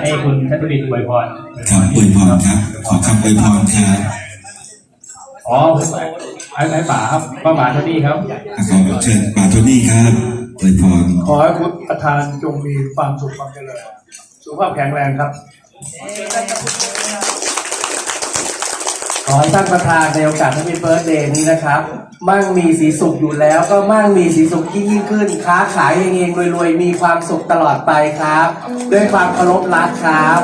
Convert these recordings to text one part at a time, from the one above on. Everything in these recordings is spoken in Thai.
ให้คุณชัตวินอวยพรครับอวยพรครับ ขอคำอวยพรครับอ๋อไอ้ไอ้ป๋าครับป้าป๋าเท่านี้ครับขอเชิญปาโทนี่ครับอวยพรขอให้คุณประธานจงมีความสุขความเจริญสุขภาพแข็งแรงครับ ขอให้ท่านประธานในโอกาสที่มีเบิร์ดเดย์นี้นะครับ มั่งมีสีสุขอยู่แล้วก็มั่งมีสีสุขยิ่งยิ่งขึ้น ค้าขายเองๆรวยๆ มีความสุขตลอดไปครับ ด้วยความเคารพรักครับ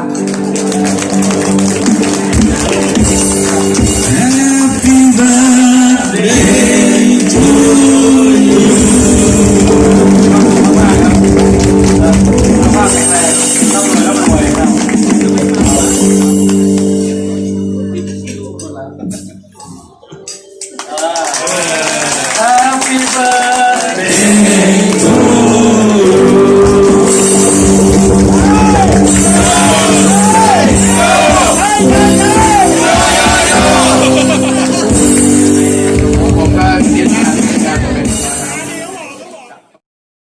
Amen.